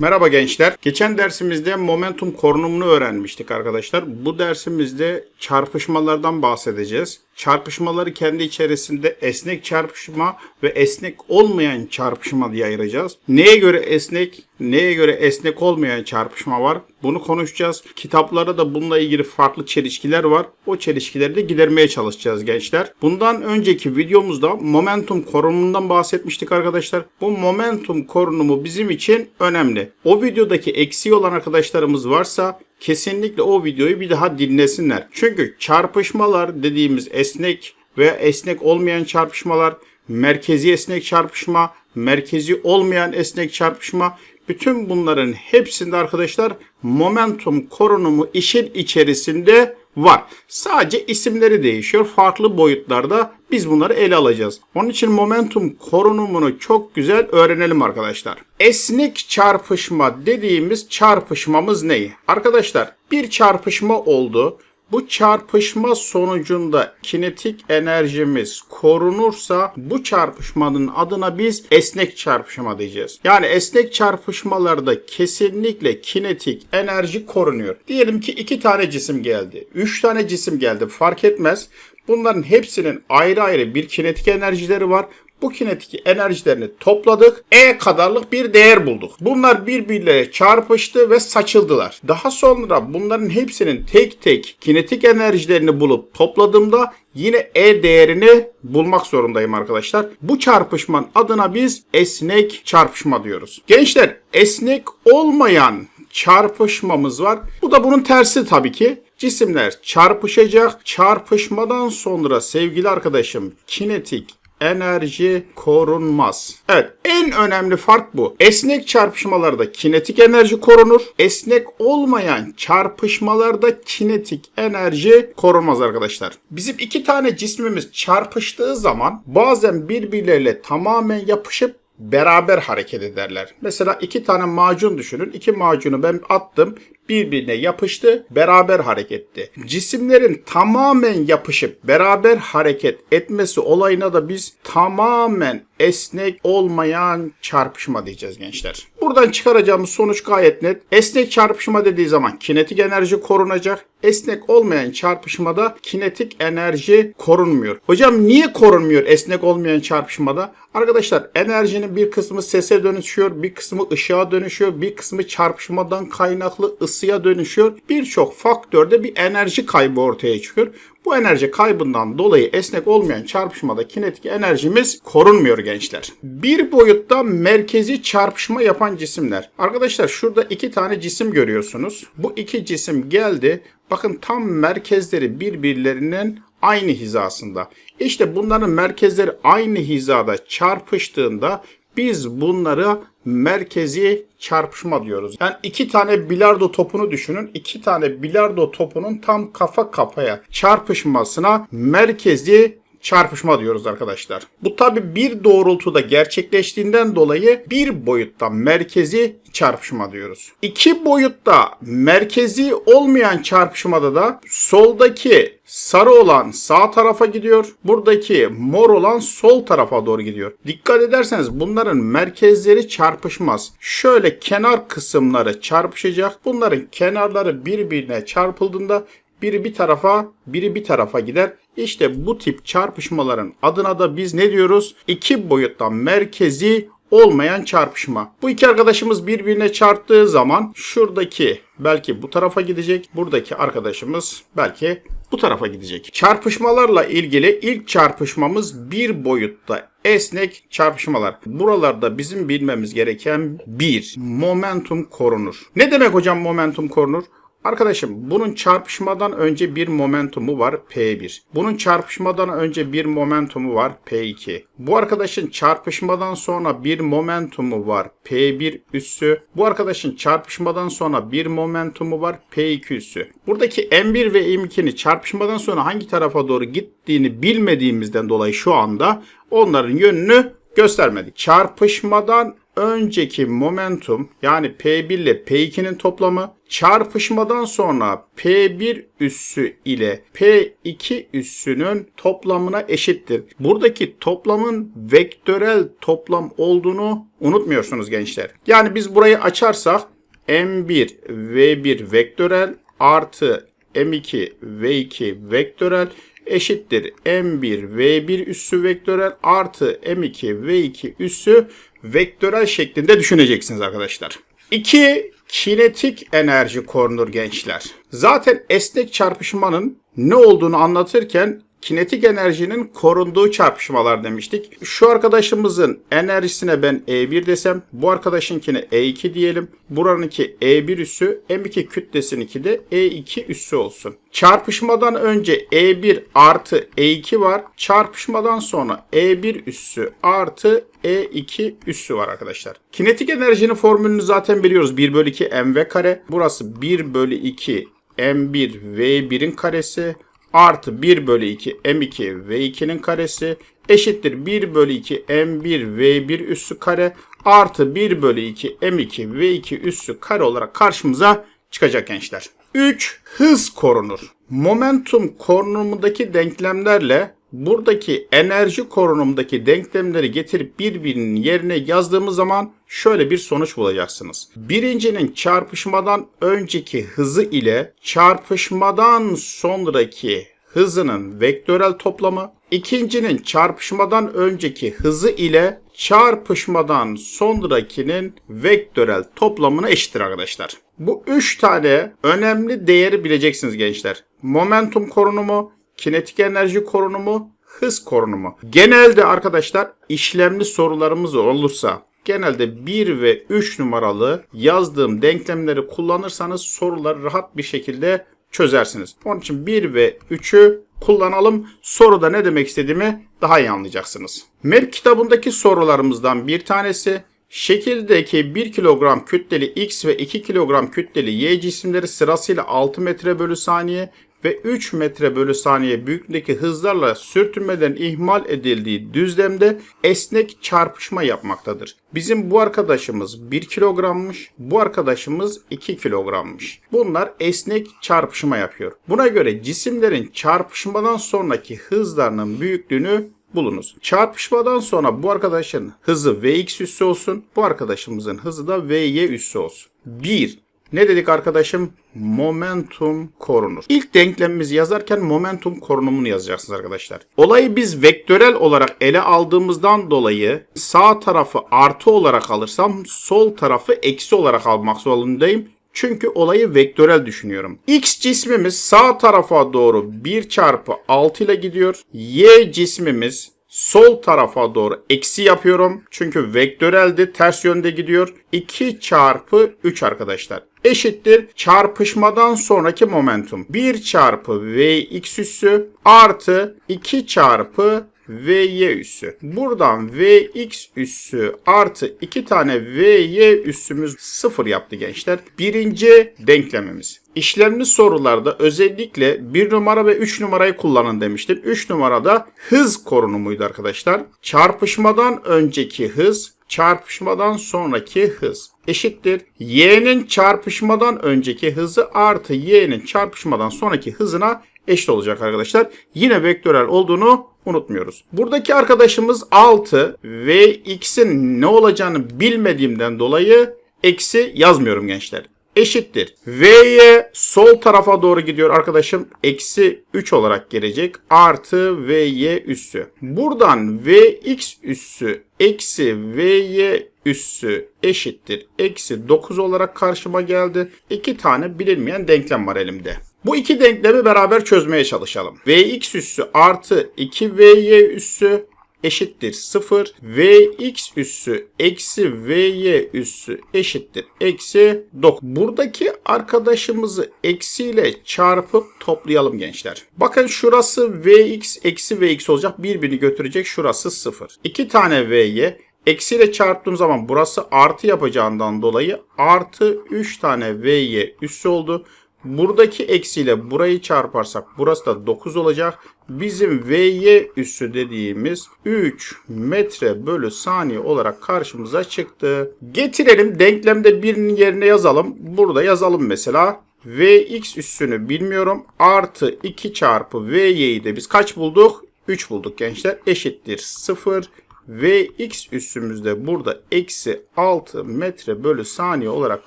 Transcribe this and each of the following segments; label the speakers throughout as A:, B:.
A: Merhaba gençler. Geçen dersimizde momentum korunumunu öğrenmiştik arkadaşlar. Bu dersimizde çarpışmalardan bahsedeceğiz. Çarpışmaları kendi içerisinde esnek çarpışma ve esnek olmayan çarpışma diye ayıracağız. Neye göre esnek, neye göre esnek olmayan çarpışma var? Bunu konuşacağız. Kitaplarda da bununla ilgili farklı çelişkiler var. O çelişkileri de gidermeye çalışacağız gençler. Bundan önceki videomuzda momentum korunumundan bahsetmiştik arkadaşlar. Bu momentum korunumu bizim için önemli. O videodaki eksiği olan arkadaşlarımız varsa kesinlikle o videoyu bir daha dinlesinler. Çünkü çarpışmalar dediğimiz esnek veya esnek olmayan çarpışmalar, merkezi esnek çarpışma, merkezi olmayan esnek çarpışma bütün bunların hepsinde arkadaşlar momentum korunumu işin içerisinde var. Sadece isimleri değişiyor. Farklı boyutlarda biz bunları ele alacağız. Onun için momentum korunumunu çok güzel öğrenelim arkadaşlar. Esnek çarpışma dediğimiz çarpışmamız neyi? Arkadaşlar bir çarpışma oldu. Bu çarpışma sonucunda kinetik enerjimiz korunursa bu çarpışmanın adına biz esnek çarpışma diyeceğiz. Yani esnek çarpışmalarda kesinlikle kinetik enerji korunuyor. Diyelim ki iki tane cisim geldi, üç tane cisim geldi fark etmez. Bunların hepsinin ayrı ayrı bir kinetik enerjileri var. Bu kinetik enerjilerini topladık. E kadarlık bir değer bulduk. Bunlar birbirleriyle çarpıştı ve saçıldılar. Daha sonra bunların hepsinin tek tek kinetik enerjilerini bulup topladığımda yine E değerini bulmak zorundayım arkadaşlar. Bu çarpışmanın adına biz esnek çarpışma diyoruz. Gençler esnek olmayan çarpışmamız var. Bu da bunun tersi tabii ki. Cisimler çarpışacak. Çarpışmadan sonra sevgili arkadaşım kinetik enerji korunmaz. Evet en önemli fark bu. Esnek çarpışmalarda kinetik enerji korunur. Esnek olmayan çarpışmalarda kinetik enerji korunmaz arkadaşlar. Bizim iki tane cismimiz çarpıştığı zaman bazen birbirleriyle tamamen yapışıp beraber hareket ederler. Mesela iki tane macun düşünün. İki macunu ben attım birbirine yapıştı, beraber hareket etti. Cisimlerin tamamen yapışıp beraber hareket etmesi olayına da biz tamamen esnek olmayan çarpışma diyeceğiz gençler. Buradan çıkaracağımız sonuç gayet net. Esnek çarpışma dediği zaman kinetik enerji korunacak. Esnek olmayan çarpışmada kinetik enerji korunmuyor. Hocam niye korunmuyor esnek olmayan çarpışmada? Arkadaşlar enerjinin bir kısmı sese dönüşüyor, bir kısmı ışığa dönüşüyor, bir kısmı çarpışmadan kaynaklı ısıya dönüşüyor. Birçok faktörde bir enerji kaybı ortaya çıkıyor. Bu enerji kaybından dolayı esnek olmayan çarpışmada kinetik enerjimiz korunmuyor gençler. Bir boyutta merkezi çarpışma yapan cisimler. Arkadaşlar şurada iki tane cisim görüyorsunuz. Bu iki cisim geldi. Bakın tam merkezleri birbirlerinin aynı hizasında. İşte bunların merkezleri aynı hizada çarpıştığında biz bunları merkezi çarpışma diyoruz. Yani iki tane bilardo topunu düşünün. İki tane bilardo topunun tam kafa kafaya çarpışmasına merkezi çarpışma diyoruz arkadaşlar. Bu tabi bir doğrultuda gerçekleştiğinden dolayı bir boyutta merkezi çarpışma diyoruz. İki boyutta merkezi olmayan çarpışmada da soldaki sarı olan sağ tarafa gidiyor. Buradaki mor olan sol tarafa doğru gidiyor. Dikkat ederseniz bunların merkezleri çarpışmaz. Şöyle kenar kısımları çarpışacak. Bunların kenarları birbirine çarpıldığında biri bir tarafa, biri bir tarafa gider. İşte bu tip çarpışmaların adına da biz ne diyoruz? İki boyutta merkezi olmayan çarpışma. Bu iki arkadaşımız birbirine çarptığı zaman şuradaki belki bu tarafa gidecek. Buradaki arkadaşımız belki bu tarafa gidecek. Çarpışmalarla ilgili ilk çarpışmamız bir boyutta esnek çarpışmalar. Buralarda bizim bilmemiz gereken bir momentum korunur. Ne demek hocam momentum korunur? Arkadaşım bunun çarpışmadan önce bir momentumu var P1. Bunun çarpışmadan önce bir momentumu var P2. Bu arkadaşın çarpışmadan sonra bir momentumu var P1 üssü. Bu arkadaşın çarpışmadan sonra bir momentumu var P2 üssü. Buradaki M1 ve M2'ni çarpışmadan sonra hangi tarafa doğru gittiğini bilmediğimizden dolayı şu anda onların yönünü göstermedik. Çarpışmadan önceki momentum yani P1 ile P2'nin toplamı çarpışmadan sonra P1 üssü ile P2 üssünün toplamına eşittir. Buradaki toplamın vektörel toplam olduğunu unutmuyorsunuz gençler. Yani biz burayı açarsak M1 V1 vektörel artı M2 V2 vektörel eşittir M1 V1 üssü vektörel artı M2 V2 üssü vektörel şeklinde düşüneceksiniz arkadaşlar. 2 kinetik enerji korunur gençler. Zaten esnek çarpışmanın ne olduğunu anlatırken kinetik enerjinin korunduğu çarpışmalar demiştik. Şu arkadaşımızın enerjisine ben E1 desem, bu arkadaşınkine E2 diyelim. Buranınki E1 üssü, M2 kütlesininki de E2 üssü olsun. Çarpışmadan önce E1 artı E2 var. Çarpışmadan sonra E1 üssü artı E2 üssü var arkadaşlar. Kinetik enerjinin formülünü zaten biliyoruz. 1 bölü 2 mv kare. Burası 1 bölü 2 m1 v1'in karesi artı 1 bölü 2 m2 v2'nin karesi eşittir 1 bölü 2 m1 v1 üssü kare artı 1 bölü 2 m2 v2 üssü kare olarak karşımıza çıkacak gençler. 3. Hız korunur. Momentum korunumundaki denklemlerle buradaki enerji korunumdaki denklemleri getirip birbirinin yerine yazdığımız zaman şöyle bir sonuç bulacaksınız. Birincinin çarpışmadan önceki hızı ile çarpışmadan sonraki hızının vektörel toplamı, ikincinin çarpışmadan önceki hızı ile çarpışmadan sonrakinin vektörel toplamına eşittir arkadaşlar. Bu üç tane önemli değeri bileceksiniz gençler. Momentum korunumu, kinetik enerji korunumu, hız korunumu. Genelde arkadaşlar işlemli sorularımız olursa genelde 1 ve 3 numaralı yazdığım denklemleri kullanırsanız soruları rahat bir şekilde çözersiniz. Onun için 1 ve 3'ü kullanalım. Soruda ne demek istediğimi daha iyi anlayacaksınız. MEP kitabındaki sorularımızdan bir tanesi Şekildeki 1 kilogram kütleli X ve 2 kilogram kütleli Y cisimleri sırasıyla 6 metre bölü saniye ve 3 metre bölü saniye büyüklüğündeki hızlarla sürtünmeden ihmal edildiği düzlemde esnek çarpışma yapmaktadır. Bizim bu arkadaşımız 1 kilogrammış, bu arkadaşımız 2 kilogrammış. Bunlar esnek çarpışma yapıyor. Buna göre cisimlerin çarpışmadan sonraki hızlarının büyüklüğünü bulunuz. Çarpışmadan sonra bu arkadaşın hızı Vx üssü olsun. Bu arkadaşımızın hızı da Vy üssü olsun. 1. Ne dedik arkadaşım? Momentum korunur. İlk denklemimizi yazarken momentum korunumunu yazacaksınız arkadaşlar. Olayı biz vektörel olarak ele aldığımızdan dolayı sağ tarafı artı olarak alırsam sol tarafı eksi olarak almak zorundayım. Çünkü olayı vektörel düşünüyorum. X cismimiz sağ tarafa doğru 1 çarpı 6 ile gidiyor. Y cismimiz sol tarafa doğru eksi yapıyorum. Çünkü vektörelde ters yönde gidiyor. 2 çarpı 3 arkadaşlar. Eşittir çarpışmadan sonraki momentum. 1 çarpı Vx üssü artı 2 çarpı Vy üssü. Buradan Vx üssü artı 2 tane Vy üssümüz 0 yaptı gençler. Birinci denklemimiz. İşlemli sorularda özellikle 1 numara ve 3 numarayı kullanın demiştim. 3 numarada hız korunumuydu arkadaşlar. Çarpışmadan önceki hız çarpışmadan sonraki hız eşittir. Y'nin çarpışmadan önceki hızı artı Y'nin çarpışmadan sonraki hızına eşit olacak arkadaşlar. Yine vektörel olduğunu unutmuyoruz. Buradaki arkadaşımız 6 ve x'in ne olacağını bilmediğimden dolayı eksi yazmıyorum gençler. Eşittir. V'ye sol tarafa doğru gidiyor arkadaşım. Eksi 3 olarak gelecek. Artı Vy üssü. Buradan Vx üssü eksi Vy üssü eşittir. Eksi 9 olarak karşıma geldi. İki tane bilinmeyen denklem var elimde. Bu iki denklemi beraber çözmeye çalışalım. Vx üssü artı 2Vy üssü eşittir 0. Vx üssü eksi Vy üssü eşittir eksi 9. Buradaki arkadaşımızı eksiyle çarpıp toplayalım gençler. Bakın şurası Vx eksi Vx olacak. Birbirini götürecek. Şurası 0. 2 tane Vy Eksiyle çarptığım zaman burası artı yapacağından dolayı artı 3 tane Vy üssü oldu. Buradaki eksiyle burayı çarparsak burası da 9 olacak. Bizim Vy üssü dediğimiz 3 metre bölü saniye olarak karşımıza çıktı. Getirelim denklemde birinin yerine yazalım. Burada yazalım mesela. Vx üssünü bilmiyorum. Artı 2 çarpı Vy'yi de biz kaç bulduk? 3 bulduk gençler. Eşittir 0. Vx üssümüzde burada eksi 6 metre bölü saniye olarak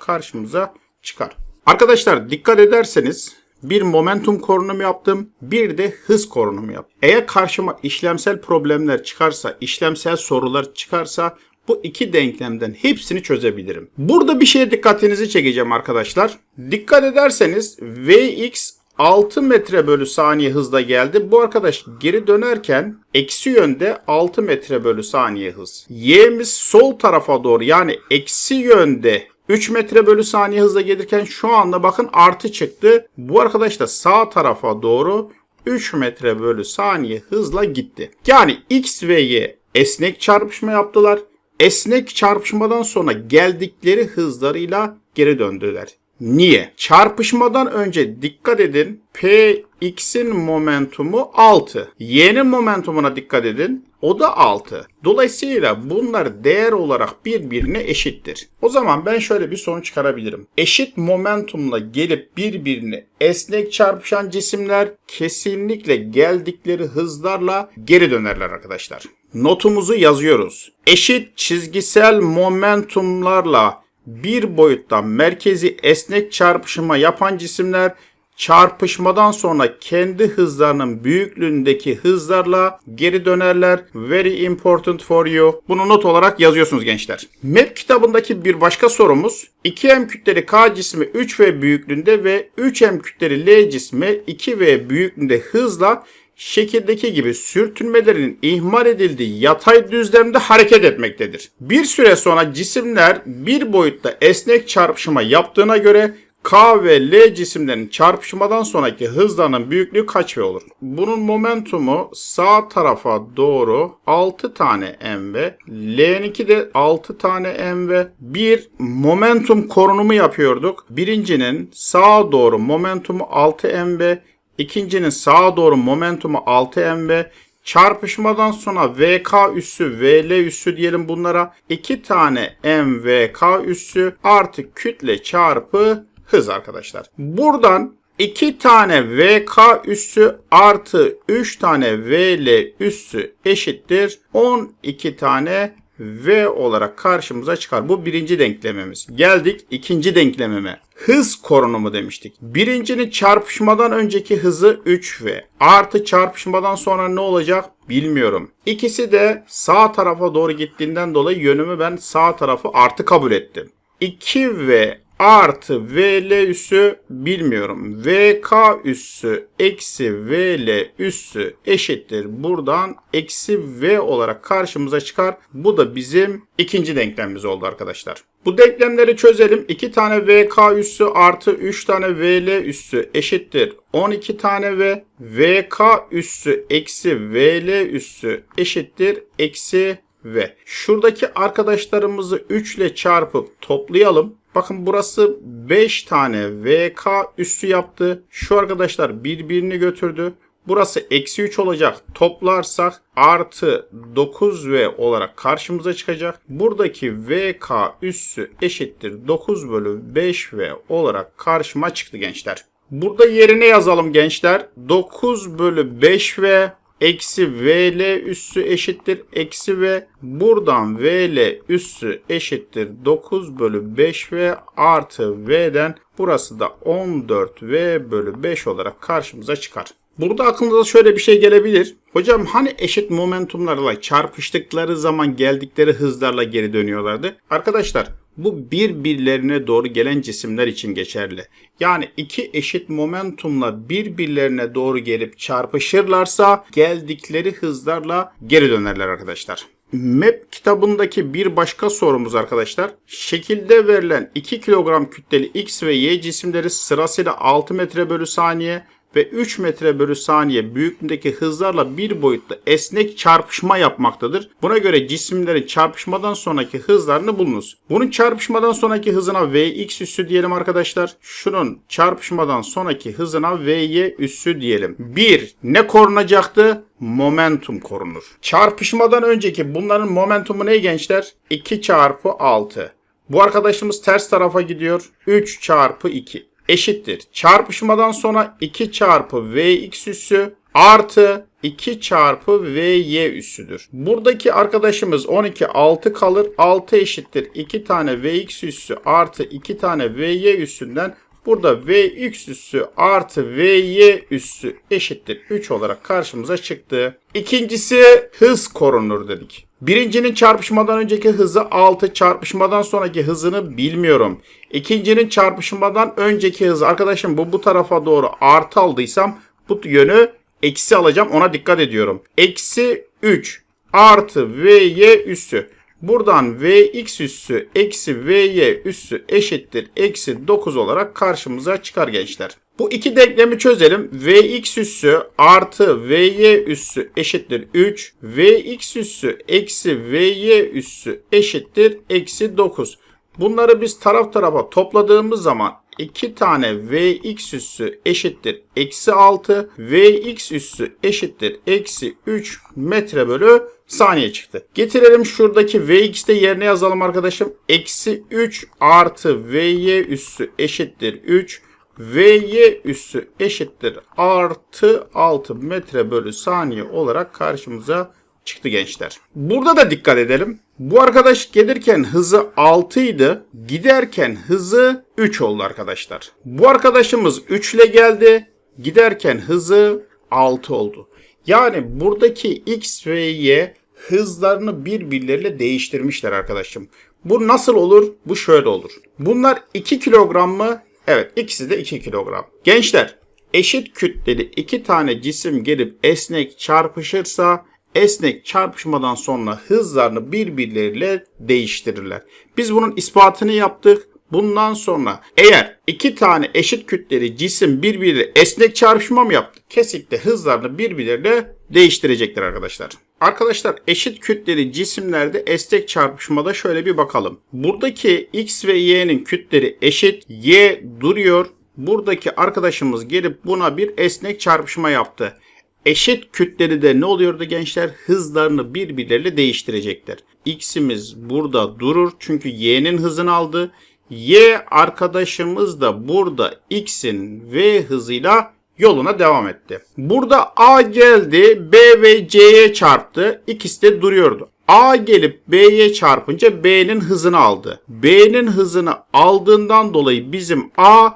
A: karşımıza çıkar. Arkadaşlar dikkat ederseniz bir momentum korunumu yaptım, bir de hız korunumu yaptım. Eğer karşıma işlemsel problemler çıkarsa, işlemsel sorular çıkarsa bu iki denklemden hepsini çözebilirim. Burada bir şeye dikkatinizi çekeceğim arkadaşlar. Dikkat ederseniz Vx 6 metre bölü saniye hızla geldi. Bu arkadaş geri dönerken eksi yönde 6 metre bölü saniye hız. Y'miz sol tarafa doğru yani eksi yönde 3 metre bölü saniye hızla gelirken şu anda bakın artı çıktı. Bu arkadaş da sağ tarafa doğru 3 metre bölü saniye hızla gitti. Yani X ve Y esnek çarpışma yaptılar. Esnek çarpışmadan sonra geldikleri hızlarıyla geri döndüler. Niye? Çarpışmadan önce dikkat edin. Px'in momentumu 6. Y'nin momentumuna dikkat edin. O da 6. Dolayısıyla bunlar değer olarak birbirine eşittir. O zaman ben şöyle bir sonuç çıkarabilirim. Eşit momentumla gelip birbirine esnek çarpışan cisimler kesinlikle geldikleri hızlarla geri dönerler arkadaşlar. Notumuzu yazıyoruz. Eşit çizgisel momentumlarla bir boyutta merkezi esnek çarpışma yapan cisimler çarpışmadan sonra kendi hızlarının büyüklüğündeki hızlarla geri dönerler. Very important for you. Bunu not olarak yazıyorsunuz gençler. MEP kitabındaki bir başka sorumuz 2M kütleli K cismi 3V büyüklüğünde ve 3M kütleli L cismi 2V büyüklüğünde hızla şekildeki gibi sürtünmelerin ihmal edildiği yatay düzlemde hareket etmektedir. Bir süre sonra cisimler bir boyutta esnek çarpışma yaptığına göre K ve L cisimlerin çarpışmadan sonraki hızlarının büyüklüğü kaç V olur? Bunun momentumu sağ tarafa doğru 6 tane mv. L'ninki de 6 tane mv. Bir momentum korunumu yapıyorduk. Birincinin sağa doğru momentumu 6 mv. İkincinin sağa doğru momentumu 6 mv. Çarpışmadan sonra VK üssü, VL üssü diyelim bunlara. 2 tane MVK üssü artı kütle çarpı hız arkadaşlar. Buradan 2 tane VK üssü artı 3 tane VL üssü eşittir 12 tane V olarak karşımıza çıkar. Bu birinci denklemimiz. Geldik ikinci denklemime. Hız korunumu demiştik. Birincinin çarpışmadan önceki hızı 3V. Artı çarpışmadan sonra ne olacak bilmiyorum. İkisi de sağ tarafa doğru gittiğinden dolayı yönümü ben sağ tarafı artı kabul ettim. 2V artı VL üssü bilmiyorum. VK üssü eksi VL üssü eşittir. Buradan eksi V olarak karşımıza çıkar. Bu da bizim ikinci denklemimiz oldu arkadaşlar. Bu denklemleri çözelim. 2 tane VK üssü artı 3 tane VL üssü eşittir. 12 tane V. VK üssü eksi VL üssü eşittir. Eksi V. Şuradaki arkadaşlarımızı 3 ile çarpıp toplayalım. Bakın burası 5 tane VK üssü yaptı. Şu arkadaşlar birbirini götürdü. Burası eksi 3 olacak. Toplarsak artı 9V olarak karşımıza çıkacak. Buradaki VK üssü eşittir 9 bölü 5V olarak karşıma çıktı gençler. Burada yerine yazalım gençler. 9 bölü 5V eksi VL üssü eşittir eksi V. Buradan VL üssü eşittir 9 bölü 5V artı V'den burası da 14V bölü 5 olarak karşımıza çıkar. Burada aklınıza şöyle bir şey gelebilir. Hocam hani eşit momentumlarla çarpıştıkları zaman geldikleri hızlarla geri dönüyorlardı? Arkadaşlar bu birbirlerine doğru gelen cisimler için geçerli. Yani iki eşit momentumla birbirlerine doğru gelip çarpışırlarsa geldikleri hızlarla geri dönerler arkadaşlar. MEP kitabındaki bir başka sorumuz arkadaşlar. Şekilde verilen 2 kilogram kütleli X ve Y cisimleri sırasıyla 6 metre bölü saniye ve 3 metre bölü saniye büyüklüğündeki hızlarla bir boyutlu esnek çarpışma yapmaktadır. Buna göre cisimlerin çarpışmadan sonraki hızlarını bulunuz. Bunun çarpışmadan sonraki hızına Vx üssü diyelim arkadaşlar. Şunun çarpışmadan sonraki hızına Vy üssü diyelim. 1. Ne korunacaktı? Momentum korunur. Çarpışmadan önceki bunların momentumu ne gençler? 2 çarpı 6. Bu arkadaşımız ters tarafa gidiyor. 3 çarpı 2 eşittir. Çarpışmadan sonra 2 çarpı Vx üssü artı 2 çarpı Vy üssüdür. Buradaki arkadaşımız 12 6 kalır. 6 eşittir. 2 tane Vx üssü artı 2 tane Vy üssünden Burada Vx üssü artı Vy üssü eşittir 3 olarak karşımıza çıktı. İkincisi hız korunur dedik. Birincinin çarpışmadan önceki hızı 6, çarpışmadan sonraki hızını bilmiyorum. İkincinin çarpışmadan önceki hızı arkadaşım bu bu tarafa doğru artı aldıysam bu yönü eksi alacağım ona dikkat ediyorum. Eksi 3 artı Vy üssü. Buradan Vx üssü eksi Vy üssü eşittir eksi 9 olarak karşımıza çıkar gençler. Bu iki denklemi çözelim. Vx üssü artı Vy üssü eşittir 3. Vx üssü eksi Vy üssü eşittir eksi 9. Bunları biz taraf tarafa topladığımız zaman 2 tane Vx üssü eşittir eksi 6. Vx üssü eşittir eksi 3 metre bölü saniye çıktı. Getirelim şuradaki Vx de yerine yazalım arkadaşım. Eksi 3 artı Vy üssü eşittir 3. Vy üssü eşittir artı 6 metre bölü saniye olarak karşımıza çıktı gençler. Burada da dikkat edelim. Bu arkadaş gelirken hızı 6 idi. Giderken hızı 3 oldu arkadaşlar. Bu arkadaşımız 3 ile geldi. Giderken hızı 6 oldu. Yani buradaki x ve y hızlarını birbirleriyle değiştirmişler arkadaşım. Bu nasıl olur? Bu şöyle olur. Bunlar 2 kilogram mı? Evet ikisi de 2 kilogram. Gençler eşit kütleli iki tane cisim gelip esnek çarpışırsa esnek çarpışmadan sonra hızlarını birbirleriyle değiştirirler. Biz bunun ispatını yaptık. Bundan sonra eğer iki tane eşit kütleli cisim birbiriyle esnek çarpışma mı yaptı? Kesinlikle hızlarını birbirleriyle değiştirecektir arkadaşlar. Arkadaşlar eşit kütleli cisimlerde esnek çarpışmada şöyle bir bakalım. Buradaki x ve y'nin kütleri eşit. Y duruyor. Buradaki arkadaşımız gelip buna bir esnek çarpışma yaptı. Eşit kütleli de ne oluyordu gençler? Hızlarını birbirleriyle değiştirecekler. X'imiz burada durur çünkü y'nin hızını aldı. Y arkadaşımız da burada X'in V hızıyla yoluna devam etti. Burada A geldi B ve C'ye çarptı. İkisi de duruyordu. A gelip B'ye çarpınca B'nin hızını aldı. B'nin hızını aldığından dolayı bizim A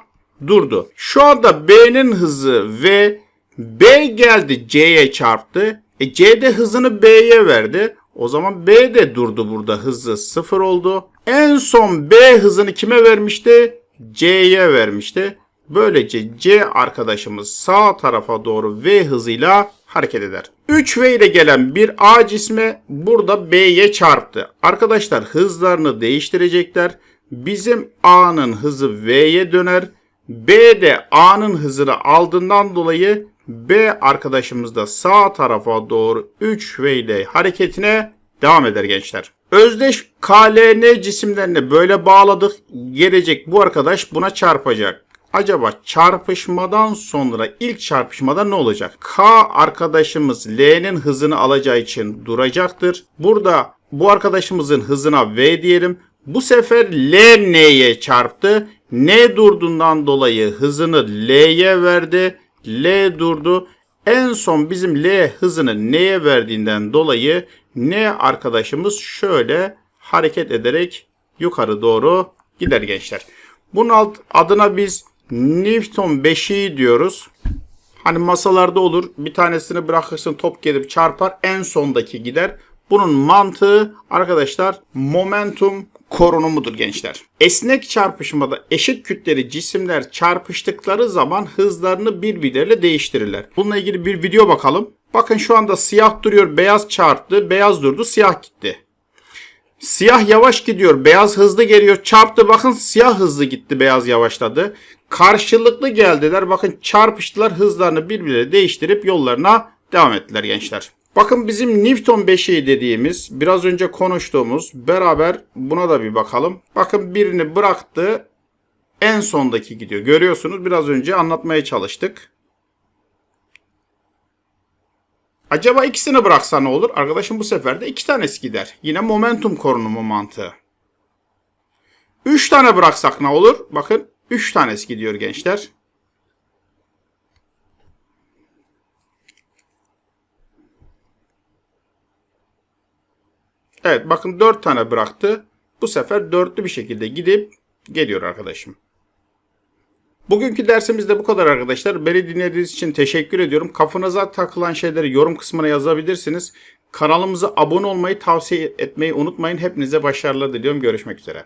A: durdu. Şu anda B'nin hızı V B geldi C'ye çarptı. E C de hızını B'ye verdi. O zaman B de durdu burada hızı sıfır oldu. En son B hızını kime vermişti? C'ye vermişti. Böylece C arkadaşımız sağ tarafa doğru V hızıyla hareket eder. 3V ile gelen bir A cismi burada B'ye çarptı. Arkadaşlar hızlarını değiştirecekler. Bizim A'nın hızı V'ye döner. B de A'nın hızını aldığından dolayı B arkadaşımız da sağ tarafa doğru 3V ile hareketine devam eder gençler. Özdeş KLN cisimlerini böyle bağladık. Gelecek bu arkadaş buna çarpacak. Acaba çarpışmadan sonra ilk çarpışmada ne olacak? K arkadaşımız L'nin hızını alacağı için duracaktır. Burada bu arkadaşımızın hızına V diyelim. Bu sefer L N'ye çarptı. N durduğundan dolayı hızını L'ye verdi. L durdu. En son bizim L hızını N'ye verdiğinden dolayı N arkadaşımız şöyle hareket ederek yukarı doğru gider gençler. Bunun adına biz Newton beşiği diyoruz. Hani masalarda olur. Bir tanesini bırakırsın top gelip çarpar. En sondaki gider. Bunun mantığı arkadaşlar momentum korunumudur gençler. Esnek çarpışmada eşit kütleli cisimler çarpıştıkları zaman hızlarını birbirleriyle değiştirirler. Bununla ilgili bir video bakalım. Bakın şu anda siyah duruyor, beyaz çarptı, beyaz durdu, siyah gitti. Siyah yavaş gidiyor, beyaz hızlı geliyor, çarptı. Bakın siyah hızlı gitti, beyaz yavaşladı. Karşılıklı geldiler. Bakın çarpıştılar. Hızlarını birbirine değiştirip yollarına devam ettiler gençler. Bakın bizim Newton beşiği dediğimiz biraz önce konuştuğumuz beraber buna da bir bakalım. Bakın birini bıraktı en sondaki gidiyor. Görüyorsunuz biraz önce anlatmaya çalıştık. Acaba ikisini bıraksa ne olur? Arkadaşım bu sefer de iki tanesi gider. Yine momentum korunumu mantığı. Üç tane bıraksak ne olur? Bakın üç tanesi gidiyor gençler. Evet bakın dört tane bıraktı. Bu sefer dörtlü bir şekilde gidip geliyor arkadaşım. Bugünkü dersimiz de bu kadar arkadaşlar. Beni dinlediğiniz için teşekkür ediyorum. Kafanıza takılan şeyleri yorum kısmına yazabilirsiniz. Kanalımıza abone olmayı tavsiye etmeyi unutmayın. Hepinize başarılar diliyorum. Görüşmek üzere.